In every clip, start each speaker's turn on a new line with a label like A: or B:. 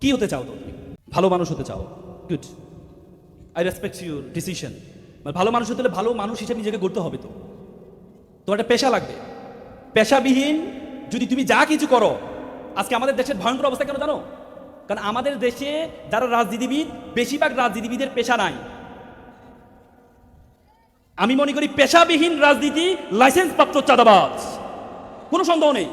A: কি হতে চাও তুমি? ভালো মানুষ হতে চাও। Good I respect your decision মানে ভালো মানুষ হতে হলে ভালো মানুষ হিসেবে নিজেকে গড়তে হবে তো। তোমার একটা পেশা লাগবে। পেশাবিহীন যদি তুমি যা কিছু করো, আজকে আমাদের দেশের ভয়ঙ্কর অবস্থা কেন জানো? কারণ আমাদের দেশে যারা রাজনীতিবিদ, বেশিরভাগ রাজনীতিবিদের পেশা নাই। আমি মনে করি পেশাবিহীন রাজনীতি লাইসেন্স প্রাপ্ত চাঁদাবাজ। কোনো সন্দেহ নেই।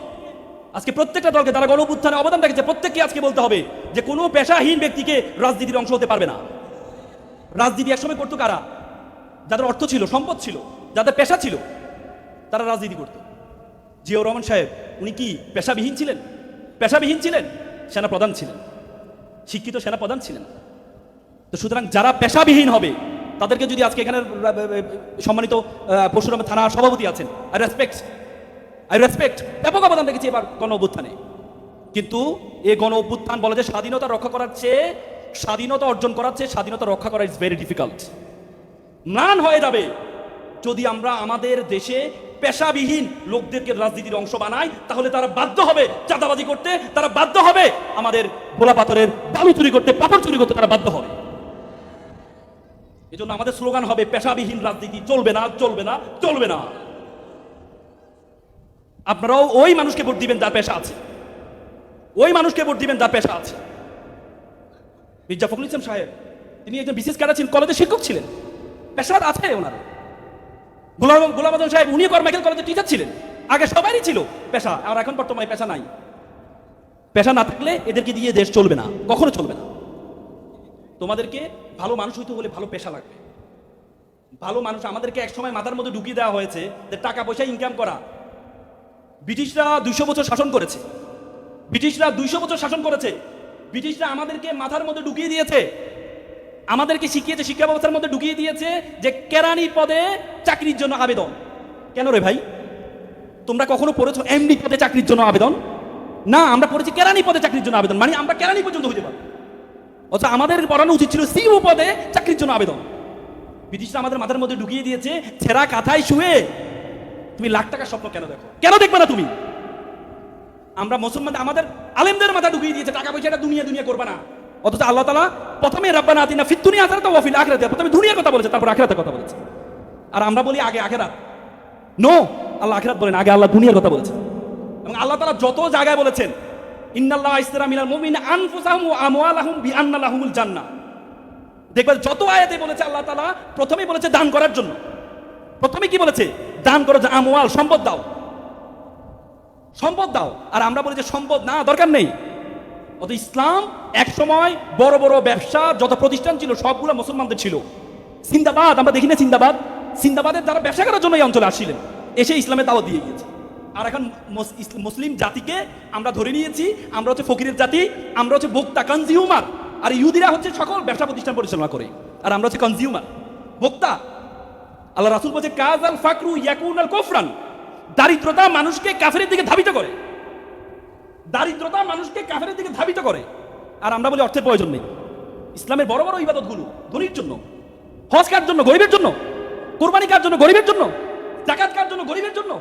A: আজকে প্রত্যেকটা দলকে তারা গণ অবদান রেখেছে, প্রত্যেককে আজকে বলতে হবে যে কোনো পেশাহীন ব্যক্তিকে রাজনীতির অংশ হতে পারবে না। রাজনীতি একসময় করতো কারা? যাদের অর্থ ছিল, সম্পদ ছিল, যাদের পেশা ছিল, তারা রাজনীতি করত। জিয়াউর রহমান সাহেব, উনি কি পেশাবিহীন ছিলেন? পেশাবিহীন ছিলেন? সেনা প্রধান ছিলেন। শিক্ষিত সেনা প্রধান ছিলেন। তো সুতরাং যারা পেশাবিহীন হবে, তাদেরকে যদি আজকে এখানে সম্মানিত পরশুরাম থানা সভাপতি আছেন রেসপেক্ট আই রেসপেক্ট ব্যাপক অবদান রেখেছি এবার গণ অভ্যুত্থানে কিন্তু এই গণ অভ্যুত্থান বলে যে স্বাধীনতা রক্ষা করার চেয়ে, স্বাধীনতা অর্জন করার চেয়ে স্বাধীনতা রক্ষা করা ইজ ভেরি ডিফিকাল্ট ম্লান হয়ে যাবে যদি আমরা আমাদের দেশে পেশাবিহীন লোকদেরকে রাজনীতির অংশ বানাই, তাহলে তারা বাধ্য হবে চাঁদাবাজি করতে, তারা বাধ্য হবে আমাদের গোলা পাথরের বালু চুরি করতে, পাথর চুরি করতে তারা বাধ্য হবে। এজন্য আমাদের স্লোগান হবে, পেশাবিহীন রাজনীতি চলবে না চলবে না চলবে না। আপনারাও ওই মানুষকে ভোট দিবেন যার পেশা আছে। ওই মানুষকে ভোট দিবেন যার পেশা আছে। মির্জা ফখরুল ইসলাম সাহেব, তিনি একজন বিশেষ ক্যাডার ছিলেন কলেজের শিক্ষক ছিলেন। পেশা আছে ওনার। গোলাম গোলাম সাহেব উনি কর্মাইকেল কলেজের টিচার ছিলেন। আগে সবারই ছিল পেশা, আর এখন বর্তমানে পেশা নাই। পেশা না থাকলে এদেরকে দিয়ে দেশ চলবে না, কখনো চলবে না। তোমাদেরকে ভালো মানুষ হইতে হলে ভালো পেশা লাগবে। ভালো মানুষ আমাদেরকে একসময় মাথার মধ্যে ঢুকিয়ে দেওয়া হয়েছে যে টাকা পয়সা ইনকাম করা। ব্রিটিশরা দুইশো বছর শাসন করেছে। ব্রিটিশরা দুইশো বছর শাসন করেছে। ব্রিটিশরা আমাদেরকে মাথার মধ্যে ঢুকিয়ে দিয়েছে। আমাদেরকে শিখিয়েছে, শিক্ষা ব্যবস্থার মধ্যে ঢুকিয়ে দিয়েছে যে কেরানি পদে চাকরির জন্য আবেদন। কেন রে ভাই? তোমরা কখনো পড়েছো এমডি পদে চাকরির জন্য আবেদন? না, আমরা পড়েছি কেরানি পদে চাকরির জন্য আবেদন। মানে আমরা কেরানি পর্যন্ত হইতে পারব। অথচ আমাদের পড়ানো উচিত ছিল সিও পদে চাকরির জন্য আবেদন। ব্রিটিশরা আমাদের মাথার মধ্যে ঢুকিয়ে দিয়েছে, ছেঁড়া কাঁথায় শুয়ে তুমি লাখ টাকার স্বপ্ন কেন দেখো? কেন দেখবে না তুমি? আমরা মুসলমান, আমাদের আলেমদের মাথা ঢুকিয়ে দিয়েছে, টাকা পয়সাটা দুনিয়া দুনিয়া করবে না। অথচ আল্লাহ তালা প্রথমে রব্বানা আতিনা ফিত আসার তো ওয়াফিল আখরাতে, প্রথমে দুনিয়ার কথা বলেছে, তারপর আখরাতের কথা বলেছে। আর আমরা বলি আগে আখেরাত। নো আল্লাহ আখেরাত বলেন, আগে আল্লাহ দুনিয়ার কথা বলেছে এবং আল্লাহ তালা যত জায়গায় বলেছেন, ইন্নাল্লাহ ইসলাম মিনাল মুমিন আনফুসাহুম ওয়া আমওয়ালাহুম বিআন্না লাহুমুল জান্নাহ। দেখবেন যত আয়াতে বলেছে আল্লাহ তালা প্রথমে বলেছে দান করার জন্য। প্রথমে কি বলেছে? দান করো যে আমওয়াল, সম্পদ দাও। সম্পদ দাও। আর আমরা বলি যে সম্পদ না, দরকার নেই। অত ইসলাম এক সময় বড় বড় ব্যবসা, যত প্রতিষ্ঠান ছিল, সবগুলো মুসলমানদের ছিল। সিন্দাবাদ, আমরা দেখি না সিন্দাবাদ? সিন্দাবাদের যারা ব্যবসা করার জন্য এই অঞ্চলে আসছিলেন, এসে ইসলামের দাওয়াত দিয়ে গিয়েছে। আর এখন মুসলিম জাতিকে আমরা ধরে নিয়েছি, আমরা হচ্ছে ফকিরের জাতি, আমরা হচ্ছে ভোক্তা কনজিউমার আর ইহুদিরা হচ্ছে সকল ব্যবসা প্রতিষ্ঠান পরিচালনা করে। আর আমরা হচ্ছে কনজিউমার ভোক্তা আল্লাহ রাসুল বলছে কাজ আল ফাকরু ইয়াকুন আল কোফরান। দারিদ্রতা মানুষকে কাফেরের দিকে ধাবিত করে। দারিদ্রতা মানুষকে কাফেরের দিকে ধাবিত করে। আর আমরা বলি অর্থের প্রয়োজন নেই। ইসলামের বড় বড় ইবাদতগুলো ধনীর জন্য, হজ কার জন্য, গরিবের জন্য, কোরবানি কার জন্য, গরিবের জন্য জাকাত কার জন্য, গরিবের জন্য।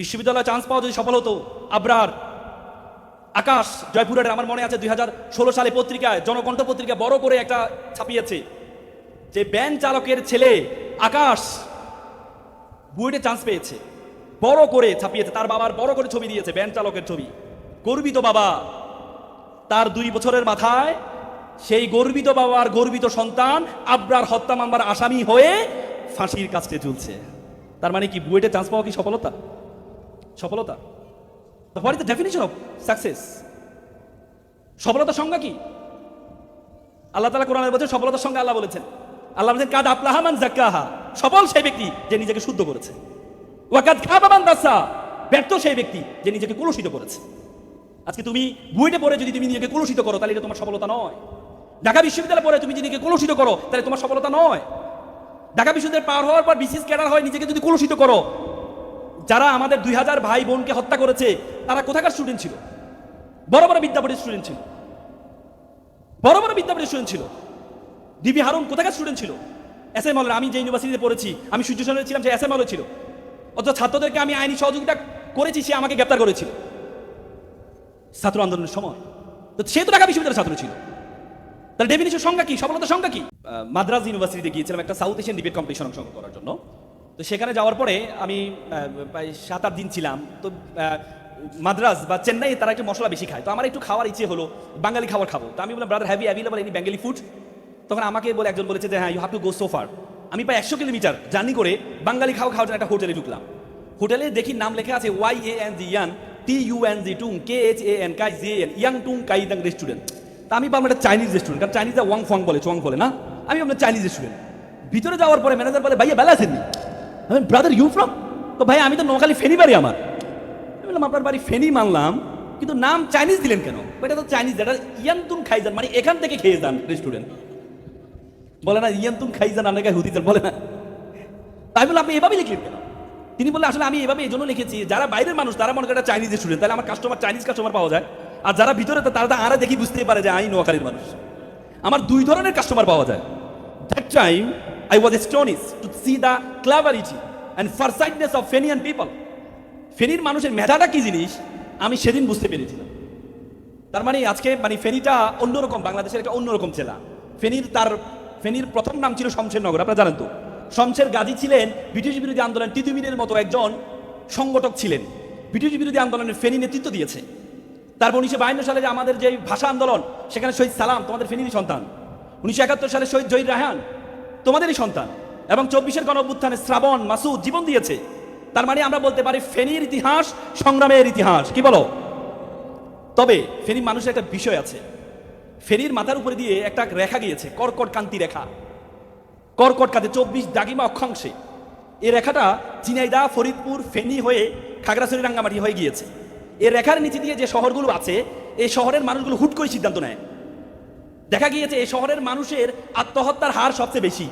A: বিশ্ববিদ্যালয়ে চান্স পাওয়া যদি সফল হতো, আবরার, আকাশ জয়পুরের আমার মনে আছে দুই হাজার ষোলো সালে পত্রিকায়, জনকণ্ঠ পত্রিকা বড় করে একটা ছাপিয়েছে যে ব্যান চালকের ছেলে আকাশ বুয়েটে চান্স পেয়েছে। বড় করে ছাপিয়েছে, তার বাবার বড় করে ছবি দিয়েছে ব্যান চালকের ছবি। গর্বিত বাবা, তার দুই বছরের মাথায় সেই গর্বিত বাবার গর্বিত সন্তান আবরার হত্যা মামলার আসামি হয়ে ফাঁসির কাছে ঝুলছে তার মানে কি বুয়েটে চান্স পাওয়া কি সফলতা? সফলতা? What is the definition of success সফলতার সংজ্ঞা কি? আল্লাহ তালা কোরআনের বলছেন সফলতার সঙ্গে আল্লাহ বলেছেন। আল্লাহ বলেছেন, কাদ আপলাহা মান জাক্কাহা সফল সেই ব্যক্তি যে নিজেকে শুদ্ধ করেছে। ওয়াকাদ খাবাবান দাসা, ব্যর্থ সেই ব্যক্তি যে নিজেকে কলুষিত করেছে। আজকে তুমি বুয়েটে পড়ে যদি তুমি নিজেকে কলুষিত করো, তাহলে এটা তোমার সফলতা নয়। ঢাকা বিশ্ববিদ্যালয়ে পড়ে তুমি যদি নিজেকে কলুষিত করো, তাহলে তোমার সফলতা নয়। ঢাকা বিশ্ববিদ্যালয় পার হওয়ার পর বিশেষ ক্যাডার হয় নিজেকে যদি কলুষিত করো, যারা আমাদের দুই হাজার ভাই বোনকে হত্যা করেছে, তারা কোথাকার স্টুডেন্ট ছিল? বড় বড় বিদ্যাপীঠের স্টুডেন্ট ছিল। বড় বড় বিদ্যাপীঠের স্টুডেন্ট ছিল। ডিবি হারুন কোথাকার স্টুডেন্ট ছিল? এস এম আমি যে ইউনিভার্সিটিতে পড়েছি, আমি সূর্য সেনের ছিলাম যে এস এম ছিল। অথচ ছাত্রদেরকে আমি আইনি সহযোগিতা করেছি, সে আমাকে গ্রেপ্তার করেছিল। ছাত্র আন্দোলনের সময়। তো সে তো ঢাকা বিশ্ববিদ্যালয়ের ছাত্র ছিল। তার ডেফিনিশন সংজ্ঞা কি? সফলতার সংজ্ঞা কি? মাদ্রাজ ইউনিভার্সিটিতে গিয়েছিলাম একটা সাউথ এশিয়ান ডিবেট কম্পিটিশন অংশগ্রহণ করার জন্য। তো সেখানে যাওয়ার পরে আমি প্রায় সাত, আট দিন ছিলাম। তো মাদ্রাজ বা চেন্নাই তারা একটু মশলা বেশি খায়। তো আমার একটু খাওয়ার ইচ্ছে হলো, বাঙালি খাবার খাব। তো আমি বললাম brother have available any Bengali food তখন আমাকে বলে, একজন বলেছে যে হ্যাঁ ইউ হ্যাভ টু গো সোফার আমি প্রায় একশো কিলোমিটার জার্নি করে বাঙালি খাওয়া খাওয়ার জন্য একটা হোটেলে ঢুকলাম। হোটেলে দেখি নাম লেখা আছে Y A N G Yan T U N G Tung K H A N Kai G N Yang Tung Kai Dang restaurant তা আমি ভাবলাম এটা চাইনিজ রেস্টুরেন্ট কারণ চাইনিজে ওয়াং ফং বলে চোয়াং বলে, না? আমি আপনার চাইনিজ রেস্টুরেন্ট ভিতরে যাওয়ার পরে ম্যানেজার বলে, ভাইয়া, বেলা আছেননি আমি ব্রাদার ইউ ফ্রম তো ভাই, আমি তো নোয়াখালী ফেনি বাড়ি আমার। আমি বললাম, আপনার বাড়ি ফেনি মানলাম, কিন্তু নাম চাইনিজ দিলেন কেন? এটা তো চাইনিজ এটা খাই যান মানে এখান থেকে খেয়ে যান রেস্টুরেন্ট বলে না ইয়ান্তুন খাইজান আপনাকে হুদি যান বলে না। তাই বলে আপনি এভাবে লিখলেন কেন? তিনি বলে আসলে আমি এভাবে এই জন্য লিখেছি, যারা বাইরের মানুষ, তারা মনে করে চাইনিজ স্টুডেন্ট তাহলে আমার কাস্টমার চাইনিজ কাস্টমার পাওয়া যায়। আর যারা ভিতরে তারা তো আরা দেখি বুঝতেই পারে যে আই নোয়াখালীর মানুষ। আমার দুই ধরনের কাস্টমার পাওয়া যায়। That time I was astonished to see the cleverity and farsightedness of Fenian people ফেনীর মানুষের মেধাটা কি জিনিস? আমি সেদিন বুঝতে পেরেছিলাম তার মানে আজকে মানে ফেনীটা অন্যরকম, বাংলাদেশের একটা অন্যরকম জেলা ফেনীর তার ফেনীর প্রথম নাম ছিল শমশেরনগর, আপনারা জানেন তো। শমশের গাজী ছিলেন ব্রিটিশ বিরোধী আন্দোলন তিতুমিরের মতো একজন সংগঠক ছিলেন। ব্রিটিশ বিরোধী আন্দোলনের ফেনী নেতৃত্ব দিয়েছে। তারপর উনিশশো বায়ান্ন সালে যে আমাদের যে ভাষা আন্দোলন, সেখানে শহীদ সালাম, তোমাদের ফেনীরই সন্তান। উনিশশো একাত্তর সালে শহীদ জহির রাহান তোমাদেরই সন্তান। এবং চব্বিশের গণ অভ্যুত্থানে শ্রাবণ, মাসুদ জীবন দিয়েছে। তার মানে আমরা বলতে পারি ফেনীর ইতিহাস সংগ্রামের ইতিহাস, কি বলো? তবে ফেনীর মানুষের একটা বিষয় আছে। ফেনীর মাথার উপরে দিয়ে একটা রেখা গিয়েছে, কর্কট কান্তি রেখা। কর্কট কাঁতে চব্বিশ দাগিমা অক্ষাংশে। এই রেখাটা চিনাইদা ফরিদপুর, ফেনী হয়ে খাগড়াছড়ি, রাঙ্গামাটি হয়ে গিয়েছে। এই রেখার নিচে দিয়ে যে শহরগুলো আছে, এই শহরের মানুষগুলো হুট করে সিদ্ধান্ত নেয়। দেখা গিয়েছে এই শহরের মানুষের আত্মহত্যার হার সবচেয়ে বেশি।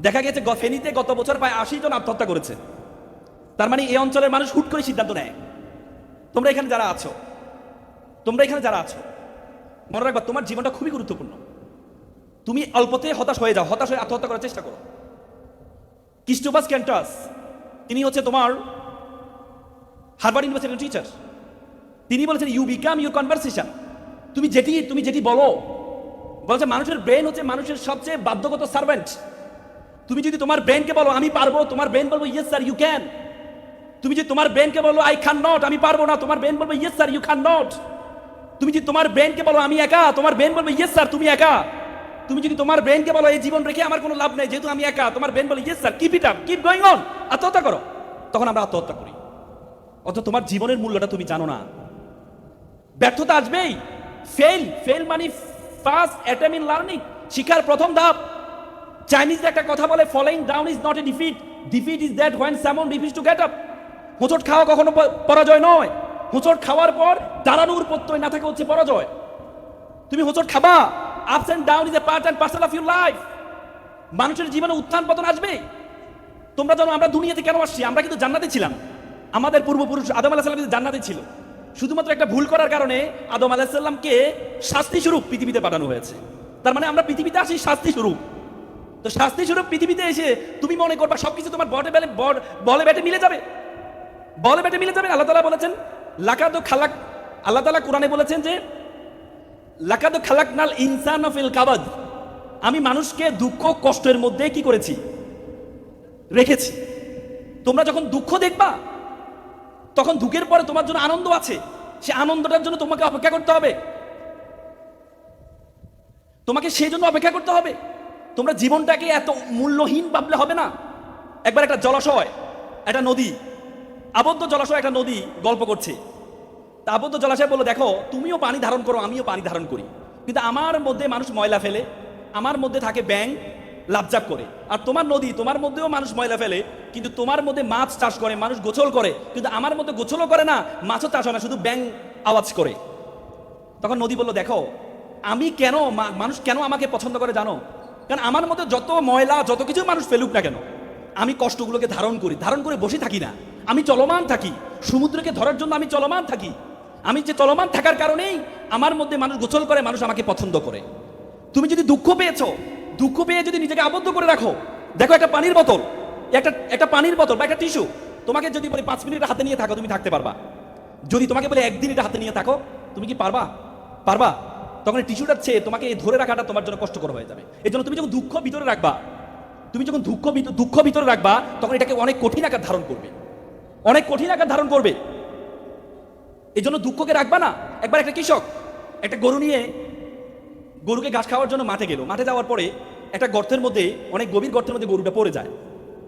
A: দেখা গেছে গ- ফেনীতে গত বছর প্রায় আশি জন আত্মহত্যা করেছে। তার মানে এই অঞ্চলের মানুষ হুট করে সিদ্ধান্ত নেয়। তোমরা এখানে যারা আছো, তোমরা এখানে যারা আছো মনে রাখবা, তোমার জীবনটা খুবই গুরুত্বপূর্ণ। তুমি অল্পতে হতাশ হয়ে যাও, হতাশ হয়ে আত্মহত্যা করার চেষ্টা করো। ক্রিস্টোফাস ক্যান্টাস, তিনি হচ্ছে তোমার হারবার্ড ইউনিভার্সিটির টিচার তিনি বলেছেন ইউ বিকাম ইউর কনভারসেশন তুমি যেটি তুমি যেটি বলো, বলছে, মানুষের ব্রেন হচ্ছে মানুষের সবচেয়ে বাধ্যগত সার্ভেন্ট তুমি যদি তোমার ব্রেনকে বলো, আমি পারব, তোমার ব্রেন বলব ইয়েস স্যার ইউ ক্যান তুমি যদি তোমার ব্রেনকে বলো আই খান নট আমি পারব না, তোমার ব্রেন বলব yes sir you can not তুমি যদি তোমার ব্রেনকে বলো, আমি একা, তোমার ব্রেন বলবে ইয়েস স্যার তুমি একা। তুমি যদি তোমার ব্রেনকে বলো, এই জীবন রেখে আমার কোনো লাভ নেই, যেহেতু আমি একা, তোমার ব্রেন বলে yes sir keep it up keep going on আত্মহত্যা করো। তখন আমরা আত্মহত্যা করি। অত তোমার জীবনের মূল্যটা তুমি জানো না। ব্যর্থতা আসবেই। ফেল ফেল মানে ফার্স্ট অ্যাটেম ইন লার্নিং শিক্ষার প্রথম ধাপ। চাইনিজ একটা কথা বলে falling down is not a defeat defeat is that when someone refuse to get up হোঁচট খাওয়া কখনো পরাজয় নয়। হোঁচট খাওয়ার পর দাঁড়ানোর প্রত্যয় না থাকে হচ্ছে পরাজয়। তুমি হোঁচট খাবা ups and down is a part and parcel of your life মানুষের জীবনে উত্থান পতন আসবে তোমরা জানো আমরা দুনিয়াতে কেন আসছি? আমরা কিন্তু জান্নাতে ছিলাম। আমাদের পূর্বপুরুষ আদম আলাহ সাল্লাম জান্নাতে ছিল। শুধুমাত্র একটা ভুল করার কারণে আদম আলাহ সাল্লামকে শাস্তি স্বরূপ পৃথিবীতে পাঠানো হয়েছে। তার মানে আমরা পৃথিবীতে আসি শাস্তি স্বরূপ তো শাস্তি স্বরূপ পৃথিবীতে এসে তুমি মনে করবা সবকিছু তোমার বটে বল- বলে ব্যাটে মিলে যাবে। বলে ব্যাটে মিলে যাবে। আল্লাহ তালা বলেছেন লাকাদ খালাক, আল্লাহ তালা কোরআনে বলেছেন যে, লাকাদ খালাক নাল ইনসান ফিল কাবাদ, আমি মানুষকে দুঃখ কষ্টের মধ্যে কি করেছি? রেখেছি। তোমরা যখন দুঃখ দেখবা, তখন দুঃখের পরে তোমার জন্য আনন্দ আছে। সে আনন্দটার জন্য তোমাকে অপেক্ষা করতে হবে। তোমাকে সেই জন্য অপেক্ষা করতে হবে। তোমরা জীবনটাকে এত মূল্যহীন ভাবলে হবে না। একবার একটা জলাশয়, একটা নদী আবদ্ধ জলাশয় একটা নদী গল্প করছে। তা আবদ্ধ জলাশয় বলল, দেখো, তুমিও পানি ধারণ করো, আমিও পানি ধারণ করি। কিন্তু আমার মধ্যে মানুষ ময়লা ফেলে, আমার মধ্যে থাকে ব্যাং লাভজাপ করে। আর তোমার নদী, তোমার মধ্যেও মানুষ ময়লা ফেলে, কিন্তু তোমার মধ্যে মাছ চাষ করে, মানুষ গোছল করে। কিন্তু আমার মধ্যে গোছলও করে না, মাছও চাষ হয় না, শুধু ব্যাং আওয়াজ করে। তখন নদী বলল, দেখো, আমি কেন মানুষ কেন আমাকে পছন্দ করে জানো? কারণ আমার মধ্যে যত ময়লা, যত কিছু মানুষ ফেলুক না কেন, আমি কষ্টগুলোকে ধারণ করি, ধারণ করে বসে থাকি না। আমি চলমান থাকি। সমুদ্রকে ধরার জন্য আমি চলমান থাকি। আমি যে চলমান থাকার কারণেই আমার মধ্যে মানুষ গোসল করে, মানুষ আমাকে পছন্দ করে। তুমি যদি দুঃখ পেয়েছ, দুঃখ পেয়ে যদি নিজেকে আবদ্ধ করে রাখো, দেখো একটা পানির বোতল, একটা একটা পানির বোতল বা একটা টিস্যু, তোমাকে যদি বলি পাঁচ মিনিট হাতে নিয়ে থাকো, তুমি থাকতে পারবা। যদি তোমাকে বলে একদিন এটা হাতে নিয়ে থাকো, তুমি কি পারবা? পারবা? তখন এই টিস্যুটার চেয়ে তোমাকে ধরে রাখাটা তোমার জন্য কষ্টকর হয়ে যাবে। এই জন্য তুমি যখন দুঃখ ভিতরে রাখবা, তুমি যখন দুঃখ দুঃখ ভিতরে রাখবা, তখন এটাকে অনেক কঠিন আকার ধারণ করবে। অনেক কঠিন আকার ধারণ করবে। এই জন্য দুঃখকে রাখবা না। একবার একটা কৃষক, একটা গরু নিয়ে গরুকে ঘাস খাওয়ার জন্য মাঠে গেল। মাঠে যাওয়ার পরে একটা গর্তের মধ্যে, অনেক গভীর গর্তের মধ্যে গরুটা পড়ে যায়।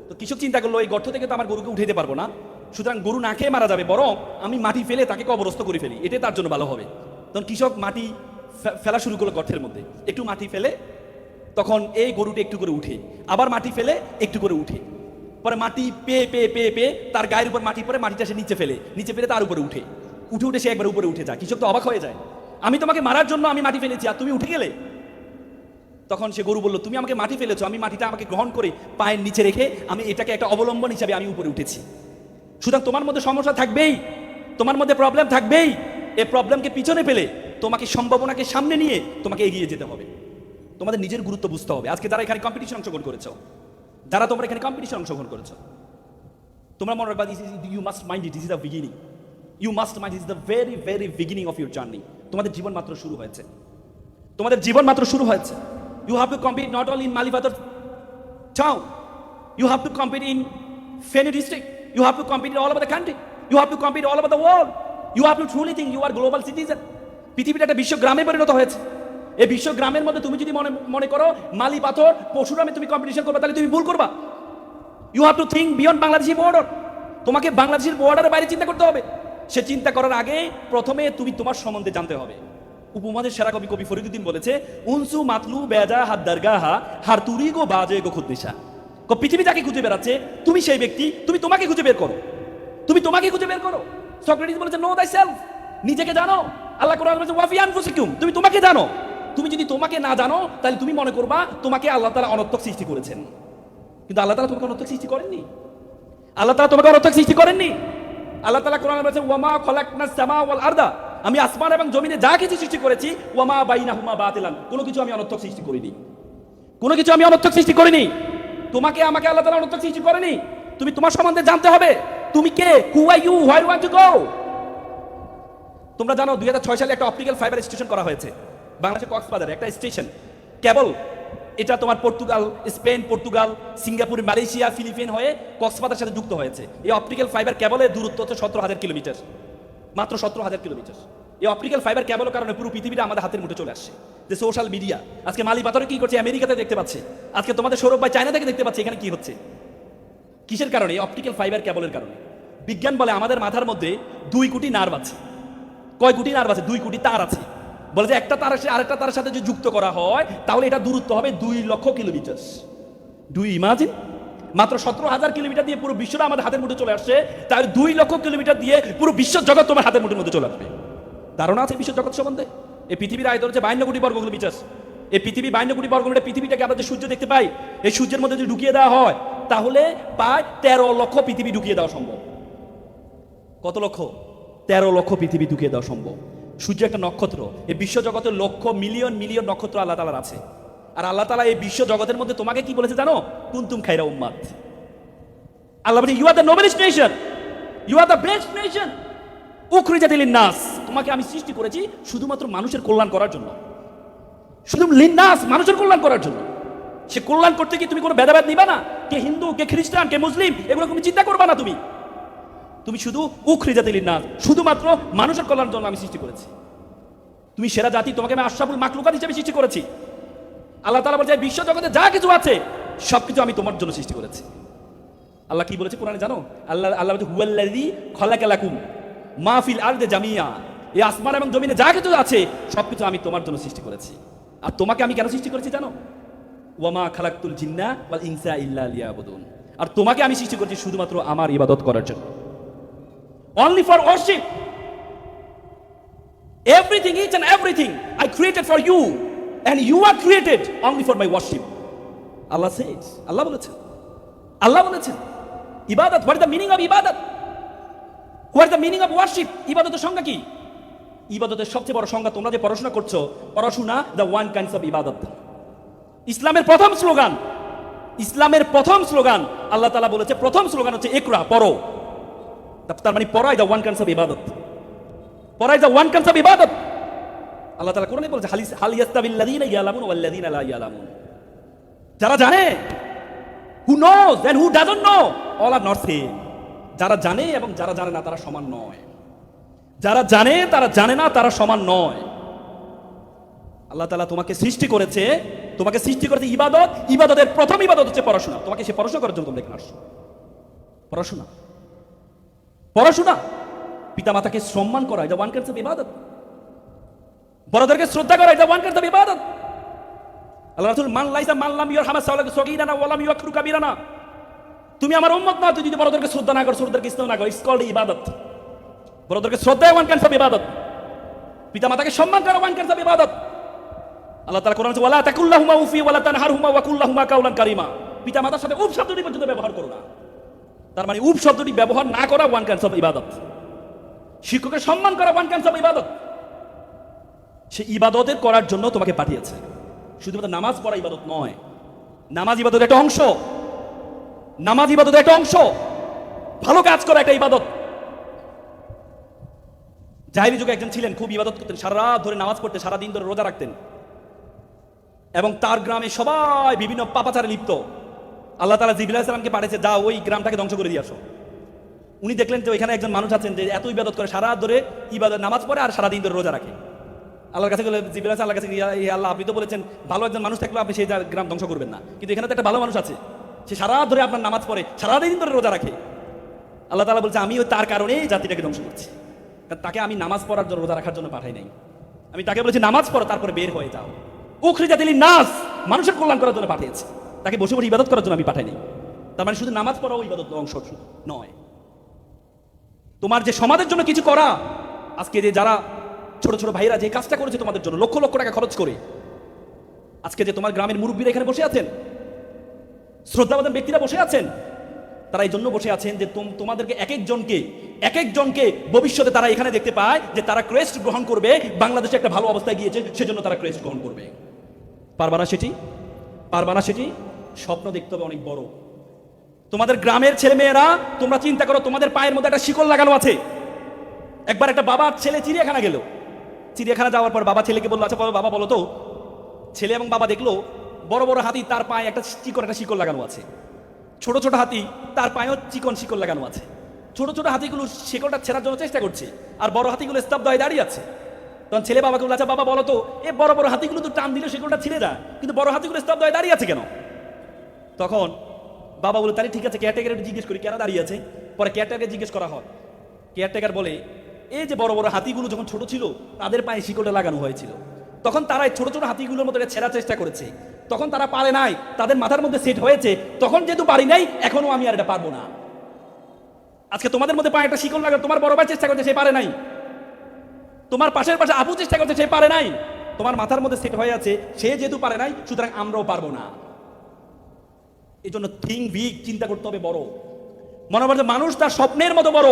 A: তো কৃষক চিন্তা করল, এই গর্ত থেকে তো আমার গরুকে উঠে যেতে পারব না। সুতরাং গরু না খেয়ে মারা যাবে, বরং আমি মাটি ফেলে তাকে কবরস্থ করে ফেলি। এটাই তার জন্য ভালো হবে। তখন কৃষক মাটি ফেলা শুরু করল গর্তের মধ্যে। একটু মাটি ফেলে, তখন এই গরুটা একটু করে উঠে। আবার মাটি ফেলে, একটু করে উঠে। পরে মাটি পেয়ে পেয়ে পেয়ে পেয়ে তার গায়ের উপর মাটি পরে মাটিটা সে নিচে ফেলে। নিচে ফেলে তার উপরে উঠে। উঠে উঠে সে একবার উপরে উঠে যায়। কৃষক তো অবাক হয়ে যায়। আমি তোমাকে মারার জন্য আমি মাটি ফেলেছি, আর তুমি উঠে গেলে? তখন সে গরু বলল, তুমি আমাকে মাটি ফেলেছো, আমি মাটিটা আমাকে গ্রহণ করে পায়ের নিচে রেখে আমি এটাকে একটা অবলম্বন হিসাবে আমি উপরে উঠেছি। সুতরাং তোমার মধ্যে সমস্যা থাকবেই, তোমার মধ্যে প্রবলেম থাকবেই। এই প্রবলেমকে পিছনে ফেলে তোমাকে সম্ভাবনাকে সামনে নিয়ে তোমাকে এগিয়ে যেতে হবে। তোমাদের নিজের গুরুত্ব বুঝতে হবে। আজকে যারা এখানে কম্পিটিশন অংশগ্রহণ করেছ যারা তোমরা এখানে কম্পিটিশন অংশগ্রহণ করেছ তোমরা মনে রাখবা you must mind it is the beginning you must mind is the very very beginning of your journey তোমাদের জীবন মাত্র শুরু হয়েছে তোমাদের জীবন মাত্র শুরু হয়েছে you have to compete not only in মালিবাদর town. You have to compete in Feni district. You have to compete all over the country. You have to compete all over the world. You have to truly think you are global citizen. পৃথিবীটা একটা বিশ্ব গ্রামে পরিণত হয়েছে এই বিশ্ব গ্রামের মধ্যে তুমি যদি মনে মনে করো মালি পাথর পশুরামে তুমি কম্পিটিশন করবে, তাহলে তুমি ভুল করবা। You have to think beyond Bangladeshi border তোমাকে বাংলাদেশের বর্ডারের বাইরে চিন্তা করতে হবে। সে চিন্তা করার আগে প্রথমে তুমি তোমার সম্বন্ধে জানতে হবে। উপমহাদেশ সেরা কবি কবি ফরিদুদ্দিন বলেছে, উনসু মাতলু বেজা হাত দারগাহা, হার তুরি গো বাজে গো খুদ্দিশা পৃথিবী যাকে খুঁজে বেড়াচ্ছে, তুমি সেই ব্যক্তি, তুমি তোমাকে খুঁজে বের করো। তুমি তোমাকে খুঁজে বের করো। সক্রেটিস বলেছে নো দাই সেলফ নিজেকে জানো। আল্লাহ কোরআন বলেছে ওয়াফি আনফুসিকুম। তুমি তোমাকে জানো। তুমি যদি তোমাকে না জানো, তাহলে তুমি মনে করবা তোমাকে আল্লাহ তাআলা অনর্থক সৃষ্টি করেছেন। কিন্তু আল্লাহ তাআলা তোমাকে অনর্থক সৃষ্টি করেননি? আল্লাহ তাআলা তোমাকে অনর্থক সৃষ্টি করেননি? আল্লাহ তাআলা কোরআনে বলেছে, ওয়ামা খলাকনাস সামা ওয়াল আরদা। আমি আসমান এবং জমিনে যা কিছু সৃষ্টি করেছি, ওয়ামা বাইনাহুমা বাতিলান। কোনো কিছু আমি অনর্থক সৃষ্টি করিনি। কোনো কিছু আমি অনর্থক সৃষ্টি করিনি। তোমাকে, আমাকে আল্লাহ তাআলা অনর্থক সৃষ্টি করেনি। তুমি তোমার সম্বন্ধে জানতে হবে, তুমি কে? Who are you where want to go তোমরা জানো, দুই হাজার ছয় সালে একটা অপটিক্যাল ফাইবার স্টেশন করা হয়েছে। বাংলাদেশের কক্সবাজারে একটা স্টেশন। কেবল এটা তোমার Portugal, Spain, Portugal, Singapore, Malaysia, Philippine হয়ে কক্সবাজার সাথে যুক্ত হয়েছে। এই অপটিক্যাল ফাইবার কেবলের দূরত্ব হচ্ছে সতেরো হাজার কিলোমিটার। মাত্র সতেরো হাজার কিলোমিটার। এই অপটিক্যাল ফাইবার কেবলের কারণে পুরো পৃথিবীটা আমাদের হাতের মুঠে চলে আসছে। যে সোশ্যাল মিডিয়া, আজকে মালি পাথরে কি করছে আমেরিকাতে দেখতে পাচ্ছে। আজকে তোমাদের সৌরভ ভাই চায়না থেকে দেখতে পাচ্ছে এখানে কি হচ্ছে। কিসের কারণে? অপটিক্যাল ফাইবার কেবলের কারণে। বিজ্ঞান বলে আমাদের মাথার মধ্যে দুই কোটি নার্ভ আছে। কয় কোটি নার্ভ আছে? দুই কোটি তার আছে। বলে যে একটা তার আরেকটা তারের সাথে যদি যুক্ত করা হয়, তাহলে এটা দূরত্ব হবে দুই লক্ষ কিলোমিটার দুই ইমাজিন মাত্র সতেরো হাজার কিলোমিটার দিয়ে পুরো বিশ্বটা আমাদের হাতের মধ্যে চলে আসছে তার দুই লক্ষ কিলোমিটার দিয়ে পুরো বিশ্ব জগৎ তোমার হাতের মুঠের মধ্যে চলে আসবে। ধারণা আছে বিশ্ব জগৎ সম্বন্ধে? এই পৃথিবীর আয়তন হচ্ছে বাইন্ন কোটি বর্গ কিলোমিটার এই পৃথিবী বাইন্ন কোটি বর্গ কিলোমিটার পৃথিবীটাকে আমরা যে সূর্য দেখতে পাই, এই সূর্যের মধ্যে যদি ঢুকিয়ে দেওয়া হয়, তাহলে প্রায় তেরো লক্ষ পৃথিবী ঢুকিয়ে দেওয়া সম্ভব। কত লক্ষ? তেরো লক্ষ পৃথিবী ঢুকিয়ে দেওয়া সম্ভব। সূর্য একটা নক্ষত্র। এই বিশ্ব জগতের লক্ষ, মিলিয়ন মিলিয়ন নক্ষত্র আল্লাহ তালার আছে। আর আল্লাহ তালা এই বিশ্ব জগতের মধ্যে তোমাকে কি বলেছে জানো? কুন্তুম খাইরা উম্মাদ আল্লাহ বলছে you are the noblest nation you are the best nation উখরিজাতিল নাস। তোমাকে আমি সৃষ্টি করেছি শুধুমাত্র মানুষের কল্যাণ করার জন্য। শুধু লিন্নাস মানুষের কল্যাণ করার জন্য। সে কল্যাণ করতে কি তুমি কোনো ভেদাভেদ নিবা না? কে হিন্দু, কে খ্রিস্টান, কে মুসলিম, এগুলো তুমি চিন্তা করবা না তুমি। তুমি শুধু উখরি জাতি লিন্নাস শুধুমাত্র মানুষের কল্যাণের জন্য আমি সৃষ্টি করেছি। তুমি সেরা জাতি, তোমাকে আমি আশরাফুল মাকলুকাত হিসেবে সৃষ্টি করেছি। আল্লাহ তালা বলছে বিশ্ব জগতে যা কিছু আছে সব কিছু আমি তোমার জন্য সৃষ্টি করেছি। আল্লাহ কি বলেছে কোরআনে জানো? আল্লাহ আল্লাহ বলছে, হুয়াল্লাযী খালাকালাকুম মা ফিল আরদি জামিয়া। এই আসমান এবং জমিনে যা কিছু আছে সব কিছু আমি তোমার জন্য সৃষ্টি করেছি। আর তোমাকে আমি কেন সৃষ্টি করেছি জানো? ওয়ামা খালাকতুল জিন্না ইনসা ইল্লা আর তোমাকে আমি সৃষ্টি করেছি শুধুমাত্র আমার ইবাদত করার জন্য। Only for worship. Everything, each and everything I created for you, and you are created only for my worship. Allah says, Allah বলেছেন আল্লাহ বলেছেন ইবাদত হোয়াট দ্য মিনিং অফ ইবাদত what the meaning of worship ইবাদতের সংজ্ঞা কি? ইবাদতের সবচেয়ে বড় সংজ্ঞা তোমরা যে পড়াশোনা করছ পড়াশোনা দ্য ওয়ান কাইন্ডস অফ ইবাদত ইসলামের প্রথম স্লোগান ইসলামের প্রথম স্লোগান আল্লাহ তালা বলেছে প্রথম স্লোগান হচ্ছে একরা পড়ো। তার মানে পড়াই দ্য ওয়ান কান্স অফ ইবাদত পড়াই দ্য ওয়ান কান্স অফ ইবাদত আল্লাহ তালা কোরআনে বলছে হালিস হালিয়াস্তাবিল্লাদিনা ইয়ালামুন ওয়াল্লাদিনা লা ইয়ালামুন যারা জানে who knows and who doesn't know all are not same যারা জানে এবং যারা জানে না তারা সমান নয়. যারা জানে তারা জানে না তারা সমান নয়. আল্লাহ তালা তোমাকে সৃষ্টি করেছে তোমাকে সৃষ্টি করেছে ইবাদত। ইবাদতের প্রথম ইবাদত হচ্ছে পড়াশোনা। তোমাকে সে পড়াশোনা করার জন্য তোমরা এখানে আসছো। পড়াশোনা। পড়াশোনা। পিতামাতাকে সম্মান করা, এটা ওয়ান কাইন্ডস ইবাদত বড়দেরকে শ্রদ্ধা করা, এটা ওয়ান কাইন্ডস অফ ইবাদত আল্লাহ রাসূল মান লাইসা মান লাম ইয়র হামাস সাওলাকে সগীরানা তুমি আমার উম্মত না, তুই যদি বড়দেরকে শ্রদ্ধা না করো, ছোটদেরকে ইসলাম না করো ইটস কল্ড ইবাদত বড়দেরকে শ্রদ্ধা ওয়ান কাইন্ডস অফ ইবাদত পিতামাতাকে সম্মান করা ওয়ান ইবাদত আল্লাহ তাআলা কোরআন ওয়ালা তাকুল্লাহুমা উফি, ওয়ালা তানহারহুমা, ওয়া কুল্লাহুমা কাউলান কারীমা। পিতামাতার সাথে উপ শব্দটি পর্যন্ত ব্যবহার করো না। তার মানে উপ শব্দটি ব্যবহার না করা ওয়ান কাইন্ডস অফ ইবাদত শিক্ষকের সম্মান করা ওয়ান কাইন্ডস অফ ইবাদত সে ইবাদতের করার জন্য তোমাকে পাঠিয়েছে। শুধুমাত্র নামাজ পড়া ইবাদত নয়। নামাজ ইবাদতের একটা অংশ। নামাজ ইবাদতের একটা অংশ। ভালো কাজ করা একটা ইবাদত। জাহিরি যুগে একজন ছিলেন, খুব ইবাদত করতেন, সারা রাত ধরে নামাজ পড়তে সারা দিন ধরে রোজা রাখতেন। এবং তার গ্রামে সবাই বিভিন্ন পাপাচারে লিপ্ত। আল্লাহ তালা জিবিল সালামকে পাঠিয়েছে যা ওই গ্রামটাকে ধ্বংস করে দিয়ে আসো। উনি দেখলেন যে ওইখানে একজন মানুষ আছেন যে এত ইবাদত করে, সারা ধরে ইবাদত, নামাজ পড়ে আর সারাদিন ধরে রোজা রাখে। আল্লাহর কাছে গেলে জিবিল আল্লাহর কাছে আল্লাহ, আপনি তো বলেছেন ভালো একজন মানুষ থাকলে আপনি সেই গ্রাম ধ্বংস করবেন না। কিন্তু এখানে তো একটা ভালো মানুষ আছে, সে সারা ধরে আপনার নামাজ পড়ে, সারাদিন ধরে রোজা রাখে। আল্লাহ তালা বলছে আমি ওই তার কারণে জাতিটাকে ধ্বংস করছি। তাকে আমি নামাজ পড়ার জন্য রোজা রাখার জন্য পাঠাই নাই। আমি তাকে বলেছি, নামাজ পড়ো, তারপরে বের হয়ে যাও। উখরি জাতিলি নাস, মানুষের কল্যাণ করার জন্য পাঠিয়েছি। তাকে বসে বসে ইবাদত করার জন্য আমি পাঠাই নাই তার মানে শুধু নামাজ পড়াও ইবাদত অংশ নয়। তোমার যে সমাজের জন্য কিছু করা, আজকে যে যারা ছোট ছোট ভাইরা যে কাজটা করেছে তোমাদের জন্য, লক্ষ লক্ষ টাকা খরচ করে, আজকে যে তোমার গ্রামের মুরব্বীরা এখানে বসে আছেন শ্রদ্ধাবাদন ব্যক্তিরা বসে আছেন, তারা এই জন্য বসে আছেন যে তোম- তোমাদেরকে এক একজনকে এক একজনকে ভবিষ্যতে তারা এখানে দেখতে পায় যে তারা ক্রেস্ট গ্রহণ করবে, বাংলাদেশে একটা ভালো অবস্থায় গিয়েছে, সেজন্য তারা ক্রেস্ট গ্রহণ করবে। পারবা না সেটি? পারবা না সেটি? স্বপ্ন দেখতে হবে অনেক বড়। তোমাদের গ্রামের ছেলেমেয়েরা, তোমরা চিন্তা করো, তোমাদের পায়ের মধ্যে একটা শিকল লাগানো আছে। একবার একটা বাবা ছেলে চিড়িয়াখানা গেল। চিড়িয়াখানা যাওয়ার পর বাবা ছেলেকে বলল আচ্ছা বাবা বলো তো। ছেলে এবং বাবা দেখল, বড় বড় হাতি তার পায়ে একটা চিকন একটা শিকল লাগানো আছে। ছোট ছোট হাতি তার পায়েও চিকন শিকল লাগানো আছে। ছোট ছোট হাতিগুলো শিকলটা ছেঁড়ার জন্য চেষ্টা করছে, আর বড় হাতিগুলো স্তব্ধ হয়ে দাঁড়িয়ে আছে। তখন ছেলে বাবাকে বলে আচ্ছা বাবা, বলো তো। এ বড় বড় হাতিগুলো তো টান দিলে শিকলটা ছিঁড়ে যায়, কিন্তু বড় হাতিগুলো স্তব্ধ হয়ে দাঁড়িয়ে আছে কেন? তখন বাবা বলে, তাহলে ঠিক আছে কেয়ারটেকার জিজ্ঞেস করি কেন দাঁড়িয়ে আছে? পরে কেয়ারটেকারকে জিজ্ঞেস করা হয়। কেয়ারটেকার বলে, এই যে বড় বড় হাতিগুলো যখন ছোট ছিল, তাদের পায়ে শিকলটা লাগানো হয়েছিল। তখন তারা ছোট ছোট হাতিগুলোর মতো ছেঁড়ার চেষ্টা করেছে। তখন তারা পারে নাই, তাদের মাথার মধ্যে সেট হয়েছে। তখন যেহেতু পারি নাই, এখনও আমি আর এটা পারব না। আজকে তোমাদের মধ্যে পায়ে একটা শিকল লাগা তোমার বড় ভাই চেষ্টা করছে, সে পারে নাই। তোমার পাশের পাশে আপু চেষ্টা করছে, সে পারে নাই। তোমার মাথার মধ্যে সেট হয়ে আছে, সে যেহেতু পারে নাই, সুতরাং আমরাও পারব না। এই জন্য থিং বিগ চিন্তা করতে হবে বড়। মনে হয় যে মানুষ তার স্বপ্নের মতো বড়।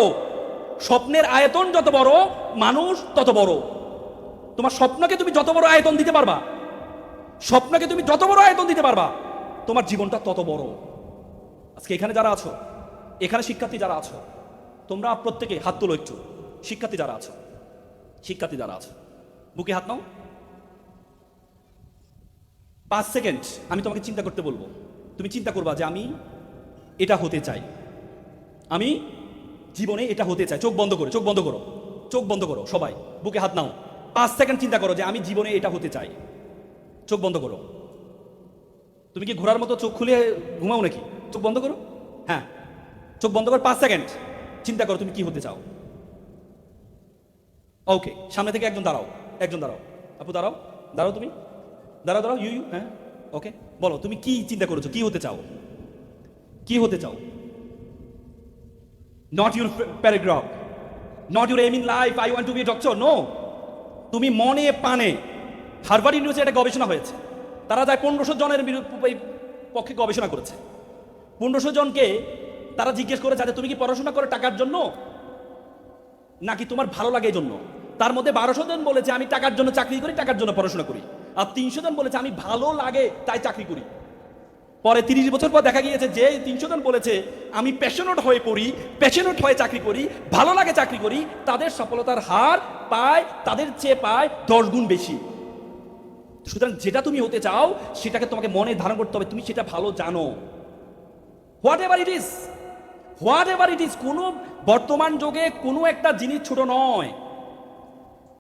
A: স্বপ্নের আয়তন যত বড়, মানুষ তত বড়। তোমার স্বপ্নকে তুমি যত বড় আয়তন দিতে পারবা, স্বপ্নকে তুমি যত বড় আয়তন দিতে পারবা, তোমার জীবনটা তত বড়। আজকে এখানে যারা আছো, এখানে শিক্ষার্থী যারা আছো, তোমরা প্রত্যেকে হাত তুলো একটু। শিক্ষার্থী যারা আছো, শিক্ষার্থী যারা আছো, বুকে হাত নাও। পাঁচ সেকেন্ড, আমি তোমাকে চিন্তা করতে বলব। তুমি চিন্তা করবা যে আমি এটা হতে চাই। আমি জীবনে এটা হতে চাই। চোখ বন্ধ করো, চোখ বন্ধ করো, চোখ বন্ধ করো সবাই, বুকে হাত নাও। পাঁচ সেকেন্ড চিন্তা করো যে আমি জীবনে এটা হতে চাই। চোখ বন্ধ করো। তুমি কি ঘোরার মতো চোখ খুলে ঘুমাও নাকি? চোখ বন্ধ করো? হ্যাঁ। চোখ বন্ধ করো, পাঁচ সেকেন্ড। চিন্তা করো তুমি কি হতে চাও। ওকে সামনে থেকে একজন দাঁড়াও একজন দাঁড়াও। আপু, দাঁড়াও। দাঁড়াও তুমি। দাঁড়াও দাঁড়াও। ইউ ইউ হ্যাঁ। ওকে? বলো, তুমি কি চিন্তা করেছ? কি হতে চাও? কি হতে চাও? Not your paragraph not your aim in life I want to be doctor no তুমি মনে পানে হারভার্ড ইউনিভার্সিটি একটা গবেষণা হয়েছে। তারা যায় পনেরোশো জনের পক্ষে গবেষণা করেছে। পনেরোশো জনকে তারা জিজ্ঞেস করেছে আচ্ছা তুমি কি পড়াশোনা করে টাকার জন্য? নাকি তোমার ভালো লাগে জন্য? তার মধ্যে বারোশো জন বলেছে, আমি টাকার জন্য, চাকরি করি, টাকার জন্য পড়াশোনা করি। আর তিনশো জন বলেছে, আমি ভালো লাগে, তাই চাকরি করি। পরে তিরিশ বছর পর দেখা গিয়েছে যে তিনশো জন বলেছে, আমি প্যাশনেট হয়ে পড়ি প্যাশনেট হয়ে চাকরি করি, ভালো লাগে চাকরি করি, তাদের সফলতার হার পায়, তাদের চেয়ে পায় দশ গুণ বেশি। সুতরাং যেটা তুমি হতে চাও, সেটাকে তোমাকে মনে ধারণ করতে হবে, তুমি সেটা ভালো জানো। Whatever it is whatever it is কোনো বর্তমান যুগে কোনো একটা জিনিস ছোট নয়।